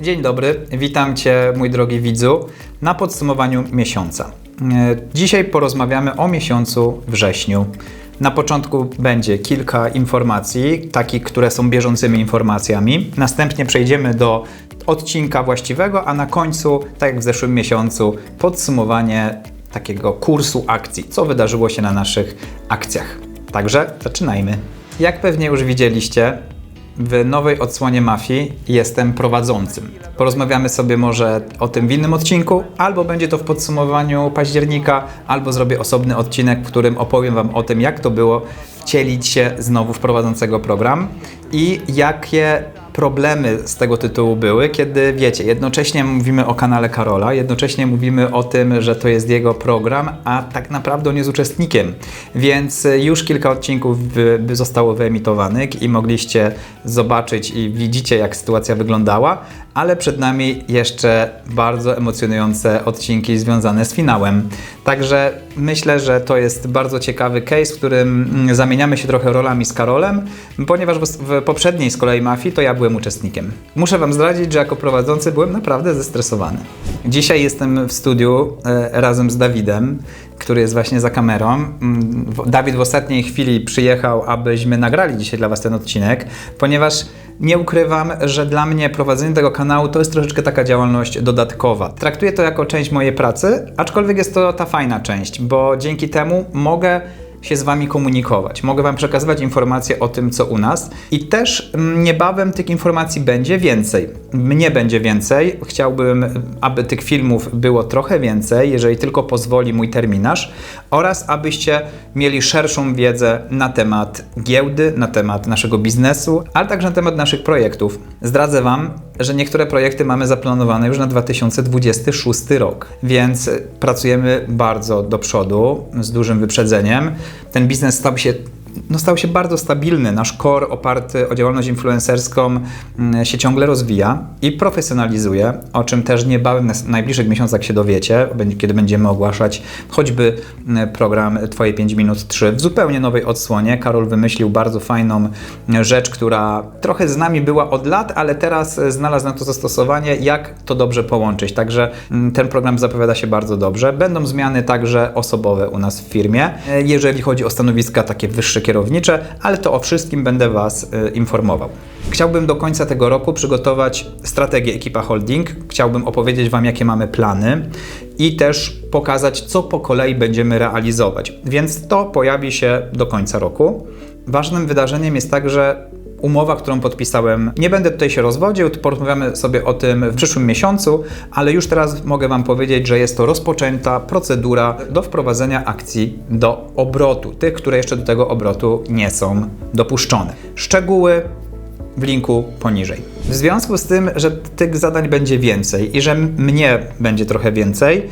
Dzień dobry, witam Cię, mój drogi widzu, na podsumowaniu miesiąca. E, Dzisiaj porozmawiamy o miesiącu wrześniu. Na początku będzie kilka informacji, takich, które są bieżącymi informacjami. Następnie przejdziemy do odcinka właściwego, a na końcu, tak jak w zeszłym miesiącu, podsumowanie takiego kursu akcji, co wydarzyło się na naszych akcjach. Także zaczynajmy. Jak pewnie już widzieliście, w nowej odsłonie Mafii jestem prowadzącym. Porozmawiamy sobie może o tym w innym odcinku, albo będzie to w podsumowaniu października, albo zrobię osobny odcinek, w którym opowiem Wam o tym, jak to było wcielić się znowu w prowadzącego program i jakie problemy z tego tytułu były, kiedy wiecie, jednocześnie mówimy o kanale Karola, jednocześnie mówimy o tym, że to jest jego program, a tak naprawdę on jest uczestnikiem. Więc już kilka odcinków zostało wyemitowanych i mogliście zobaczyć i widzicie, jak sytuacja wyglądała, ale przed nami jeszcze bardzo emocjonujące odcinki związane z finałem. Także myślę, że to jest bardzo ciekawy case, w którym mm, zamieniamy się trochę rolami z Karolem, ponieważ w, poprzedniej z kolei mafii to ja byłem uczestnikiem. Muszę Wam zdradzić, że jako prowadzący byłem naprawdę zestresowany. Dzisiaj jestem w studiu e, razem z Dawidem, który jest właśnie za kamerą. Mm, Dawid w ostatniej chwili przyjechał, abyśmy nagrali dzisiaj dla Was ten odcinek, ponieważ nie ukrywam, że dla mnie prowadzenie tego kanału to jest troszeczkę taka działalność dodatkowa. Traktuję to jako część mojej pracy, aczkolwiek jest to ta fajna część, bo dzięki temu mogę się z Wami komunikować. Mogę Wam przekazywać informacje o tym, co u nas i też mm, niebawem tych informacji będzie więcej. Mnie będzie więcej. Chciałbym, aby tych filmów było trochę więcej, jeżeli tylko pozwoli mój terminarz oraz abyście mieli szerszą wiedzę na temat giełdy, na temat naszego biznesu, ale także na temat naszych projektów. Zdradzę Wam, że niektóre projekty mamy zaplanowane już na 2026 rok, więc pracujemy bardzo do przodu, z dużym wyprzedzeniem. Ten biznes stał się no stał się bardzo stabilny. Nasz core oparty o działalność influencerską mm, się ciągle rozwija i profesjonalizuje, o czym też niebawem w najbliższych miesiącach się dowiecie, kiedy będziemy ogłaszać choćby mm, program Twoje 5 minut 3 w zupełnie nowej odsłonie. Karol wymyślił bardzo fajną mm, rzecz, która trochę z nami była od lat, ale teraz znalazł na to zastosowanie, jak to dobrze połączyć. Także ten program zapowiada się bardzo dobrze. Będą zmiany także osobowe u nas w firmie, e, jeżeli chodzi o stanowiska takie wyższe kierownicze, ale to o wszystkim będę Was e, informował. Chciałbym do końca tego roku przygotować strategię Ekipa Holding. Chciałbym opowiedzieć Wam, jakie mamy plany i też pokazać, co po kolei będziemy realizować. Więc to pojawi się do końca roku. Ważnym wydarzeniem jest także umowa, którą podpisałem. Nie będę tutaj się rozwodził, porozmawiamy sobie o tym w przyszłym miesiącu, ale już teraz mogę Wam powiedzieć, że jest to rozpoczęta procedura do wprowadzenia akcji do obrotu, tych, które jeszcze do tego obrotu nie są dopuszczone. Szczegóły w linku poniżej. W związku z tym, że tych zadań będzie więcej i że mnie będzie trochę więcej,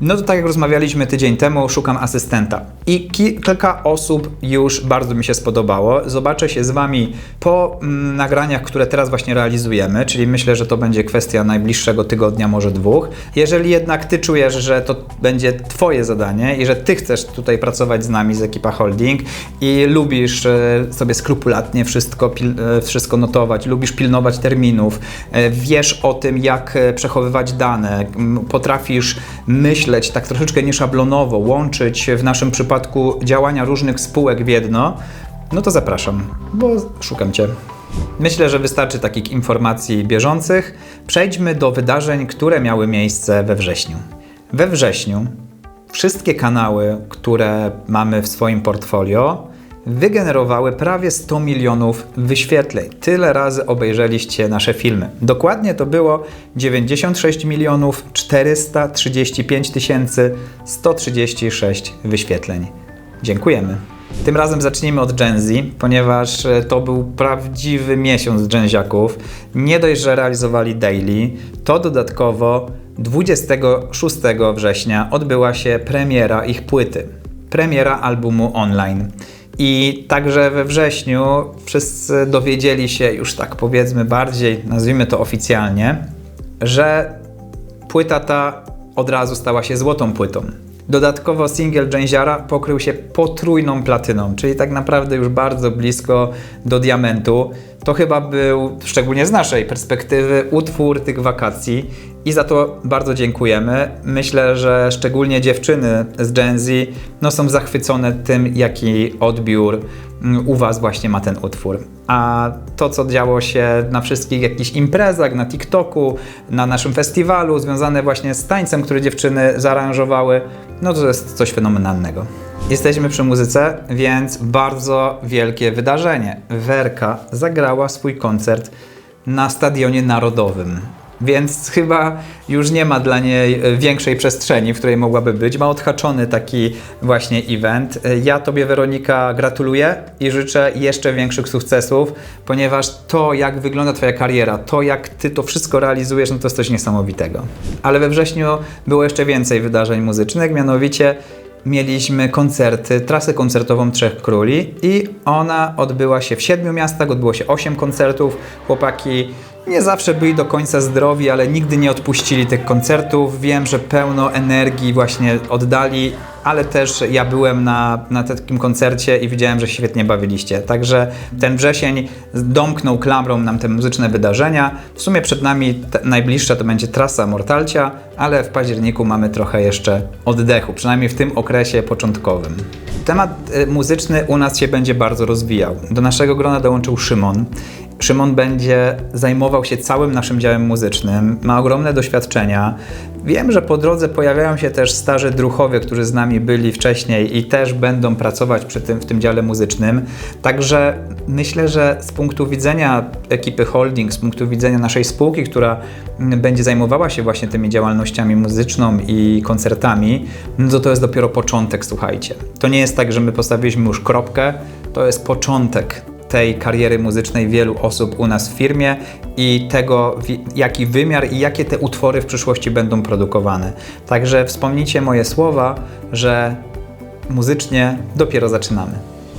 no to tak jak rozmawialiśmy tydzień temu, szukam asystenta. I ki- kilka osób już bardzo mi się spodobało. Zobaczę się z Wami po mm, nagraniach, które teraz właśnie realizujemy, czyli myślę, że to będzie kwestia najbliższego tygodnia, może dwóch. Jeżeli jednak Ty czujesz, że to będzie Twoje zadanie i że Ty chcesz tutaj pracować z nami, z Ekipa Holding i lubisz e, sobie skrupulatnie wszystko, pil- e, wszystko notować, lubisz pilnować terminów, e, wiesz o tym, jak przechowywać dane, potrafisz myśleć tak troszeczkę nieszablonowo, łączyć w naszym przypadku działania różnych spółek w jedno, no to zapraszam, bo szukam Cię. Myślę, że wystarczy takich informacji bieżących. Przejdźmy do wydarzeń, które miały miejsce we wrześniu. We wrześniu wszystkie kanały, które mamy w swoim portfolio, wygenerowały prawie 100 milionów wyświetleń. Tyle razy obejrzeliście nasze filmy. Dokładnie to było 96 milionów 435 tysięcy 136 wyświetleń. Dziękujemy. Tym razem zacznijmy od Gen Z, ponieważ e, to był prawdziwy miesiąc Genziaków. Nie dość, że realizowali daily, to dodatkowo 26 września odbyła się premiera ich płyty. Premiera albumu online. I także we wrześniu wszyscy dowiedzieli się, już tak powiedzmy bardziej, nazwijmy to oficjalnie, że płyta ta od razu stała się złotą płytą. Dodatkowo singiel Jęziara pokrył się potrójną platyną, czyli tak naprawdę już bardzo blisko do diamentu. To chyba był, szczególnie z naszej perspektywy, utwór tych wakacji i za to bardzo dziękujemy. Myślę, że szczególnie dziewczyny z Gen Z no, są zachwycone tym, jaki odbiór u Was właśnie ma ten utwór. A to, co działo się na wszystkich jakichś imprezach, na TikToku, na naszym festiwalu, związane właśnie z tańcem, który dziewczyny zaaranżowały, no to jest coś fenomenalnego. Jesteśmy przy muzyce, więc bardzo wielkie wydarzenie. Werka zagrała swój koncert na Stadionie Narodowym. Więc chyba już nie ma dla niej e, większej przestrzeni, w której mogłaby być. Ma odhaczony taki właśnie event. E, Ja Tobie, Weronika, gratuluję i życzę jeszcze większych sukcesów, ponieważ to, jak wygląda Twoja kariera, to, jak Ty to wszystko realizujesz, no to jest coś niesamowitego. Ale we wrześniu było jeszcze więcej wydarzeń muzycznych, mianowicie mieliśmy koncerty, trasę koncertową Trzech Króli i ona odbyła się w siedmiu miastach, odbyło się osiem koncertów. Chłopaki nie zawsze byli do końca zdrowi, ale nigdy nie odpuścili tych koncertów. Wiem, że pełno energii właśnie oddali, ale też ja byłem na, na takim koncercie i widziałem, że się świetnie bawiliście. Także ten wrzesień domknął klamrą nam te muzyczne wydarzenia. W sumie przed nami najbliższa to będzie trasa Mortalcia, ale w październiku mamy trochę jeszcze oddechu, przynajmniej w tym okresie początkowym. Temat y, muzyczny u nas się będzie bardzo rozwijał. Do naszego grona dołączył Szymon. Szymon będzie zajmował się całym naszym działem muzycznym, ma ogromne doświadczenia. Wiem, że po drodze pojawiają się też starzy druchowie, którzy z nami byli wcześniej i też będą pracować przy tym, w tym dziale muzycznym. Także myślę, że z punktu widzenia ekipy holding, z punktu widzenia naszej spółki, która będzie zajmowała się właśnie tymi działalnościami muzyczną i koncertami, no to to jest dopiero początek, słuchajcie. To nie jest tak, że my postawiliśmy już kropkę, to jest początek tej kariery muzycznej wielu osób u nas w firmie i tego, jaki wymiar i jakie te utwory w przyszłości będą produkowane. Także wspomnijcie moje słowa, że muzycznie dopiero zaczynamy.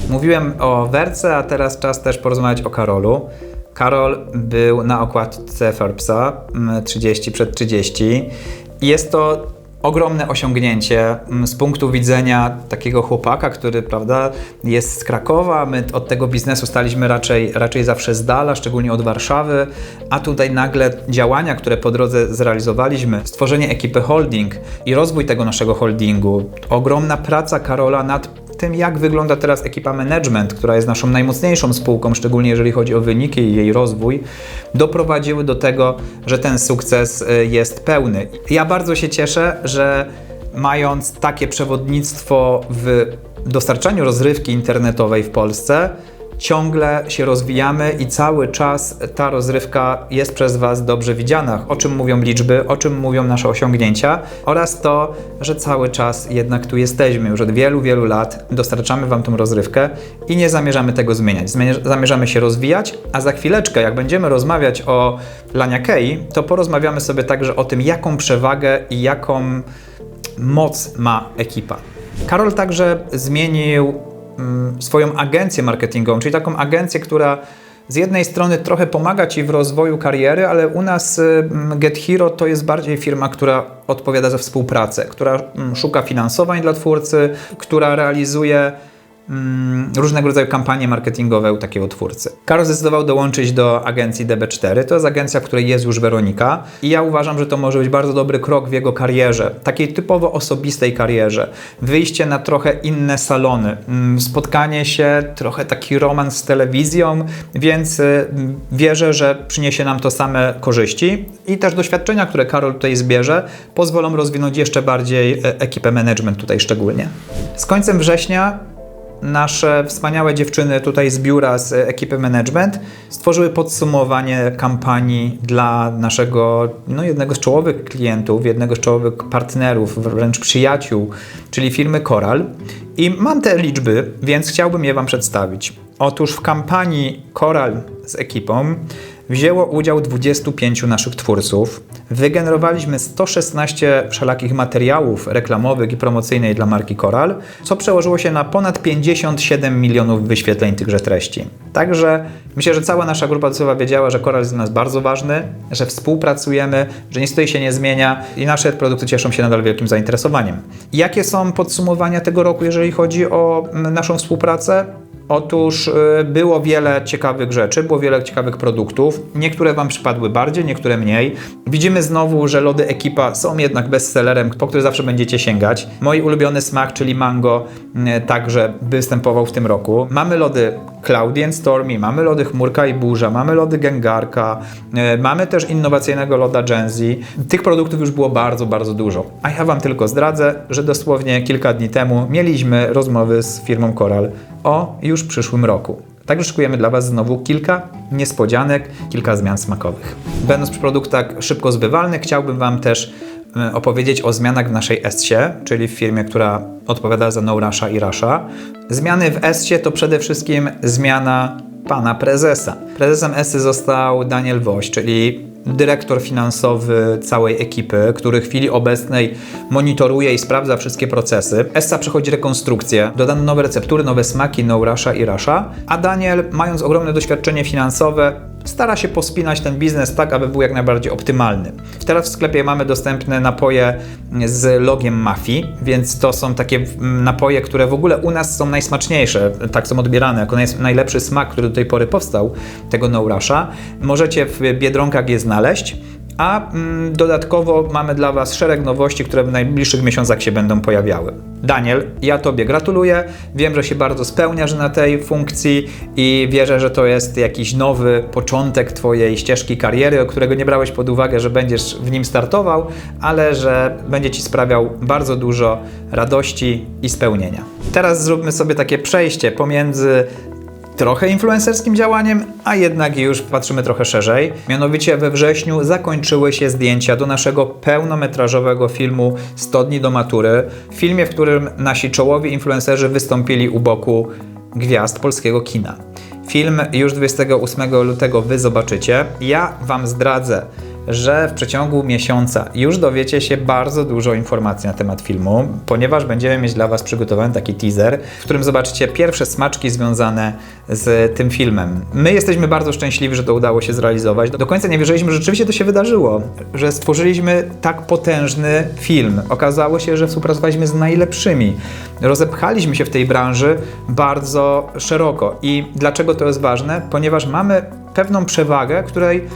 Mówiłem o Werce, a teraz czas też porozmawiać o Karolu. Karol był na okładce Forbesa mm, 30 przed 30 i jest to ogromne osiągnięcie mm, z punktu widzenia takiego chłopaka, który prawda, jest z Krakowa. My od tego biznesu staliśmy raczej, raczej zawsze z dala, szczególnie od Warszawy, a tutaj nagle działania, które po drodze zrealizowaliśmy, stworzenie ekipy holding i rozwój tego naszego holdingu, ogromna praca Karola nad tym, jak wygląda teraz ekipa management, która jest naszą najmocniejszą spółką, szczególnie jeżeli chodzi o wyniki i jej rozwój, doprowadziły do tego, że ten sukces y, jest pełny. Ja bardzo się cieszę, że mając takie przewodnictwo w dostarczaniu rozrywki internetowej w Polsce, ciągle się rozwijamy i cały czas ta rozrywka jest przez Was dobrze widziana. O czym mówią liczby, o czym mówią nasze osiągnięcia oraz to, że cały czas jednak tu jesteśmy. Już od wielu, wielu lat dostarczamy Wam tą rozrywkę i nie zamierzamy tego zmieniać. Zamierzamy się rozwijać, a za chwileczkę, jak będziemy rozmawiać o Lania Kei, to porozmawiamy sobie także o tym, jaką przewagę i jaką moc ma ekipa. Karol także zmienił swoją agencję marketingową, czyli taką agencję, która z jednej strony trochę pomaga Ci w rozwoju kariery, ale u nas y, mm, Get Hero to jest bardziej firma, która odpowiada za współpracę, która mm, szuka finansowań dla twórcy, która realizuje mm, różnego rodzaju kampanie marketingowe u takiego twórcy. Karol zdecydował dołączyć do agencji DB4. To jest agencja, w której jest już Weronika i ja uważam, że to może być bardzo dobry krok w jego karierze, takiej typowo osobistej karierze. Wyjście na trochę inne salony, mm, spotkanie się, trochę taki romans z telewizją, więc y, wierzę, że przyniesie nam to same korzyści i też doświadczenia, które Karol tutaj zbierze, pozwolą rozwinąć jeszcze bardziej e, ekipę management tutaj szczególnie. Z końcem września nasze wspaniałe dziewczyny tutaj z biura, z ekipy management stworzyły podsumowanie kampanii dla naszego, no jednego z czołowych klientów, jednego z czołowych partnerów, wręcz przyjaciół, czyli firmy Coral. I mam te liczby, więc chciałbym je Wam przedstawić. Otóż w kampanii Coral z ekipą wzięło udział 25 naszych twórców. Wygenerowaliśmy 116 wszelakich materiałów reklamowych i promocyjnych dla marki Coral, co przełożyło się na ponad 57 milionów wyświetleń tychże treści. Także myślę, że cała nasza grupa docelowa wiedziała, że Coral jest dla nas bardzo ważny, że współpracujemy, że nic tutaj się nie zmienia i nasze produkty cieszą się nadal wielkim zainteresowaniem. Jakie są podsumowania tego roku, jeżeli chodzi o mm, naszą współpracę? Otóż y, było wiele ciekawych rzeczy, było wiele ciekawych produktów. Niektóre Wam przypadły bardziej, niektóre mniej. Widzimy znowu, że lody Ekipa są jednak bestsellerem, po który zawsze będziecie sięgać. Mój ulubiony smak, czyli mango, y, także występował w tym roku. Mamy lody Cloudy Stormy, mamy lody Chmurka i Burza, mamy lody Gengarka, y, mamy też innowacyjnego loda Genzi. Tych produktów już było bardzo, bardzo dużo. A ja Wam tylko zdradzę, że dosłownie kilka dni temu mieliśmy rozmowy z firmą Coral o już przyszłym roku. Także szykujemy dla Was znowu kilka niespodzianek, kilka zmian smakowych. Będąc przy produktach szybko zbywalnych, chciałbym Wam też e, opowiedzieć o zmianach w naszej Essie, czyli w firmie, która odpowiada za No Russia i Russia. Zmiany w Essie to przede wszystkim zmiana pana prezesa. Prezesem Essy został Daniel Woś, czyli dyrektor finansowy całej ekipy, który w chwili obecnej monitoruje i sprawdza wszystkie procesy. Essa przechodzi rekonstrukcję, dodano nowe receptury, nowe smaki, no Russia i Russia, a Daniel, mając ogromne doświadczenie finansowe, stara się pospinać ten biznes tak, aby był jak najbardziej optymalny. Teraz w sklepie mamy dostępne napoje z logiem mafii, więc to są takie napoje, które w ogóle u nas są najsmaczniejsze, tak są odbierane jako najlepszy smak, który do tej pory powstał tego no Russia. Możecie w Biedronkach je znaleźć. A mm, dodatkowo mamy dla Was szereg nowości, które w najbliższych miesiącach się będą pojawiały. Daniel, ja Tobie gratuluję. Wiem, że się bardzo spełniasz na tej funkcji i wierzę, że to jest jakiś nowy początek Twojej ścieżki kariery, którego nie brałeś pod uwagę, że będziesz w nim startował, ale że będzie Ci sprawiał bardzo dużo radości i spełnienia. Teraz zróbmy sobie takie przejście pomiędzy trochę influencerskim działaniem, a jednak już patrzymy trochę szerzej. Mianowicie we wrześniu zakończyły się zdjęcia do naszego pełnometrażowego filmu 100 dni do matury. W filmie, w którym nasi czołowi influencerzy wystąpili u boku gwiazd polskiego kina. Film już 28 lutego Wy zobaczycie. Ja Wam zdradzę, że w przeciągu miesiąca już dowiecie się bardzo dużo informacji na temat filmu, ponieważ będziemy mieć dla Was przygotowany taki teaser, w którym zobaczycie pierwsze smaczki związane z tym filmem. My jesteśmy bardzo szczęśliwi, że to udało się zrealizować. Do końca nie wierzyliśmy, że rzeczywiście to się wydarzyło, że stworzyliśmy tak potężny film. Okazało się, że współpracowaliśmy z najlepszymi. Rozepchaliśmy się w tej branży bardzo szeroko. I dlaczego to jest ważne? Ponieważ mamy pewną przewagę, której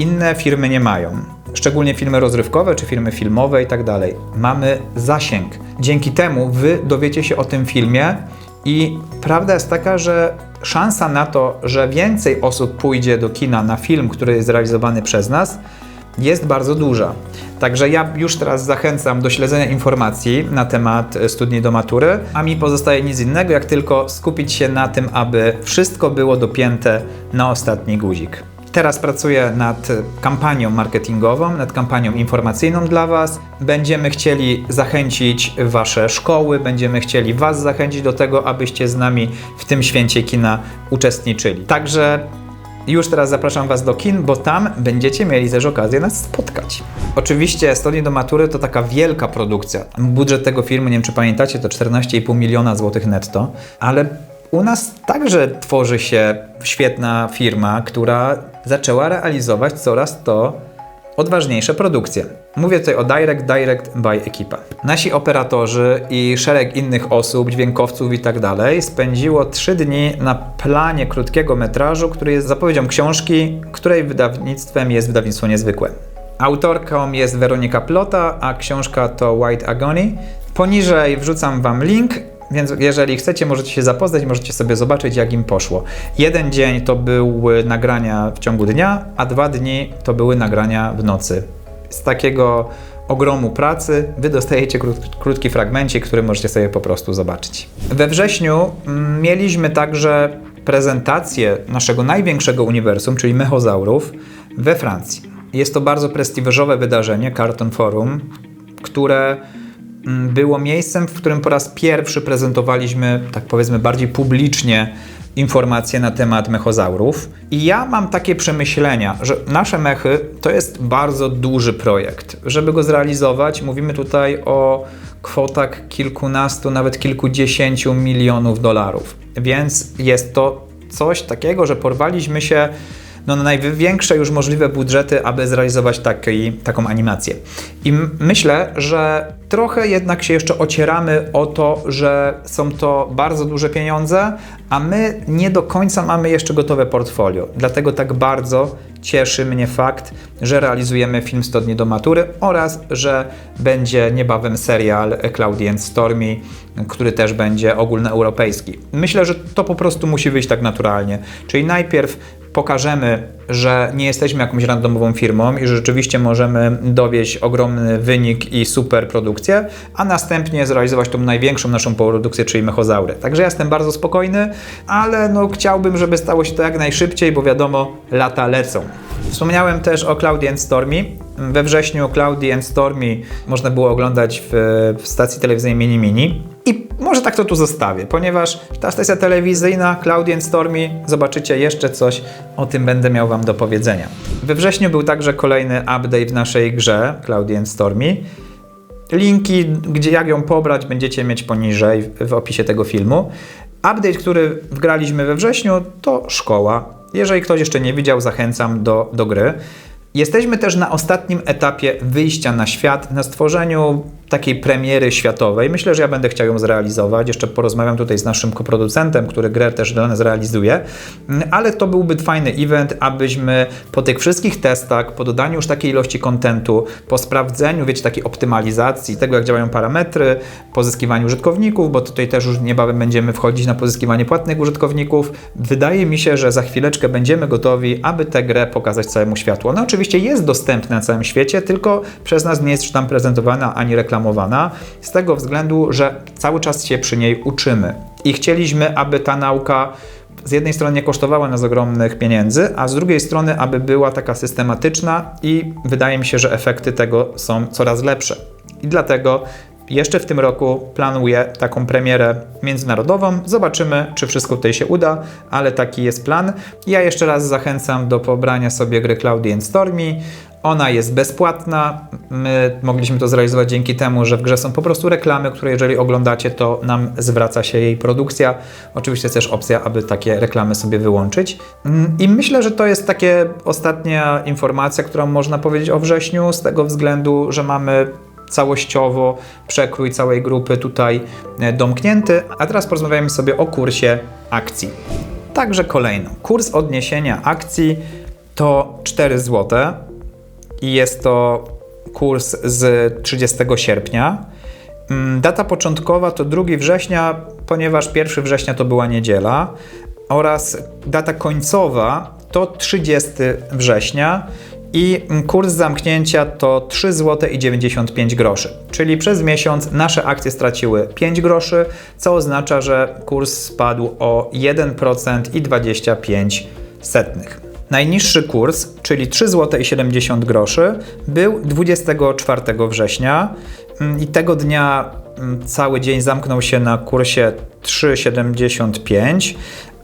inne firmy nie mają. Szczególnie filmy rozrywkowe czy filmy filmowe i tak dalej. Mamy zasięg. Dzięki temu wy dowiecie się o tym filmie i prawda jest taka, że szansa na to, że więcej osób pójdzie do kina na film, który jest zrealizowany przez nas, jest bardzo duża. Także ja już teraz zachęcam do śledzenia informacji na temat studni do matury, a mi pozostaje nic innego, jak tylko skupić się na tym, aby wszystko było dopięte na ostatni guzik. Teraz pracuję nad kampanią marketingową, nad kampanią informacyjną dla Was. Będziemy chcieli zachęcić Wasze szkoły, będziemy chcieli Was zachęcić do tego, abyście z nami w tym święcie kina uczestniczyli. Także już teraz zapraszam Was do kin, bo tam będziecie mieli też okazję nas spotkać. Oczywiście Studnie do matury to taka wielka produkcja. Budżet tego filmu, nie wiem czy pamiętacie, to 14,5 miliona złotych netto, ale u nas także tworzy się świetna firma, która zaczęła realizować coraz to odważniejsze produkcje. Mówię tutaj o Direct, Direct by Ekipa. Nasi operatorzy i szereg innych osób, dźwiękowców i tak dalej spędziło trzy dni na planie krótkiego metrażu, który jest zapowiedzią książki, której wydawnictwem jest wydawnictwo niezwykłe. Autorką jest Weronika Plota, a książka to White Agony. Poniżej wrzucam Wam link więc jeżeli chcecie, możecie się zapoznać, możecie sobie zobaczyć, jak im poszło. Jeden dzień to były nagrania w ciągu dnia, a dwa dni to były nagrania w nocy. Z takiego ogromu pracy wy dostajecie krót, krótki fragmencik, który możecie sobie po prostu zobaczyć. We wrześniu mm, mieliśmy także prezentację naszego największego uniwersum, czyli mechozaurów, we Francji. Jest to bardzo prestiżowe wydarzenie, Carton Forum, które było miejscem, w którym po raz pierwszy prezentowaliśmy, tak powiedzmy, bardziej publicznie informacje na temat mechozaurów. I ja mam takie przemyślenia, że nasze mechy to jest bardzo duży projekt. Żeby go zrealizować, mówimy tutaj o kwotach kilkunastu, nawet kilkudziesięciu milionów dolarów. Więc jest to coś takiego, że porwaliśmy się no, na największe już możliwe budżety, aby zrealizować taki, taką animację. I myślę, że trochę jednak się jeszcze ocieramy o to, że są to bardzo duże pieniądze, a my nie do końca mamy jeszcze gotowe portfolio. Dlatego tak bardzo cieszy mnie fakt, że realizujemy film 100 dni do matury oraz, że będzie niebawem serial Cloudy and Stormy, który też będzie ogólnoeuropejski. Myślę, że to po prostu musi wyjść tak naturalnie. Czyli najpierw pokażemy, że nie jesteśmy jakąś randomową firmą i że rzeczywiście możemy dowieść ogromny wynik i super produkcję, a następnie zrealizować tą największą naszą produkcję, czyli mechozaury. Także ja jestem bardzo spokojny, ale no chciałbym, żeby stało się to jak najszybciej, bo wiadomo, lata lecą. Wspomniałem też o Cloudy Stormy. We wrześniu Cloudy Stormy można było oglądać w, w stacji telewizyjnej Mini Mini. I może tak to tu zostawię, ponieważ ta stacja telewizyjna Cloudy and Stormy, zobaczycie jeszcze coś, o tym będę miał Wam do powiedzenia. We wrześniu był także kolejny update w naszej grze Cloudy and Stormy. Linki, gdzie jak ją pobrać, będziecie mieć poniżej w opisie tego filmu. Update, który wgraliśmy we wrześniu, to szkoła. Jeżeli ktoś jeszcze nie widział, zachęcam do, do gry. Jesteśmy też na ostatnim etapie wyjścia na świat, na stworzeniu takiej premiery światowej. Myślę, że ja będę chciał ją zrealizować. Jeszcze porozmawiam tutaj z naszym koproducentem, który grę też dla nas realizuje. Ale to byłby fajny event, abyśmy po tych wszystkich testach, po dodaniu już takiej ilości kontentu, po sprawdzeniu, wiecie, takiej optymalizacji tego, jak działają parametry, pozyskiwaniu użytkowników, bo tutaj też już niebawem będziemy wchodzić na pozyskiwanie płatnych użytkowników. Wydaje mi się, że za chwileczkę będziemy gotowi, aby tę grę pokazać całemu światu. Ona oczywiście jest dostępna na całym świecie, tylko przez nas nie jest tam prezentowana ani reklamowana z tego względu, że cały czas się przy niej uczymy. I chcieliśmy, aby ta nauka z jednej strony nie kosztowała nas ogromnych pieniędzy, a z drugiej strony, aby była taka systematyczna i wydaje mi się, że efekty tego są coraz lepsze. I dlatego jeszcze w tym roku planuję taką premierę międzynarodową. Zobaczymy, czy wszystko tutaj się uda, ale taki jest plan. Ja jeszcze raz zachęcam do pobrania sobie gry Cloudy Stormy. Ona jest bezpłatna. My mogliśmy to zrealizować dzięki temu, że w grze są po prostu reklamy, które jeżeli oglądacie, to nam zwraca się jej produkcja. Oczywiście jest też opcja, aby takie reklamy sobie wyłączyć. I myślę, że to jest takie ostatnia informacja, którą można powiedzieć o wrześniu, z tego względu, że mamy całościowo przekrój całej grupy tutaj e, domknięty. A teraz porozmawiamy sobie o kursie akcji. Także kolejno. Kurs odniesienia akcji to 4 zł i jest to kurs z 30 sierpnia. Mm, data początkowa to 2 września, ponieważ 1 września to była niedziela, oraz data końcowa to 30 września i kurs zamknięcia to 3 zł i 95 groszy. Czyli przez miesiąc nasze akcje straciły 5 groszy, co oznacza, że kurs spadł o 1% i 25 setnych. Najniższy kurs, czyli 3 zł i 70 groszy, był 24 września. Mm, i tego dnia mm, cały dzień zamknął się na kursie 3,75,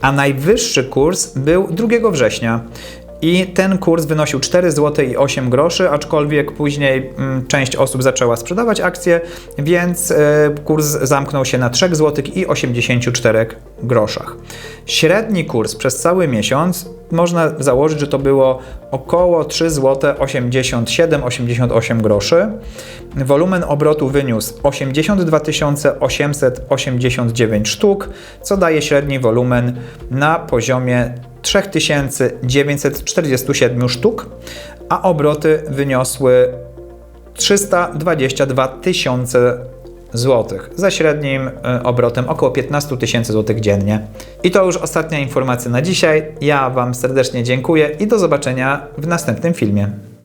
a najwyższy kurs był 2 września i ten kurs wynosił 4 zł i 8 groszy, aczkolwiek później mm, część osób zaczęła sprzedawać akcje, więc y, kurs zamknął się na 3 zł i 84 groszach. Średni kurs przez cały miesiąc można założyć, że to było około 3 zł 87-88 groszy. Wolumen obrotu wyniósł 82 889 sztuk, co daje średni wolumen na poziomie 3947 sztuk, a obroty wyniosły 322 tysiące złotych, za średnim e, obrotem około 15 tysięcy złotych dziennie. I to już ostatnia informacja na dzisiaj. Ja Wam serdecznie dziękuję i do zobaczenia w następnym filmie.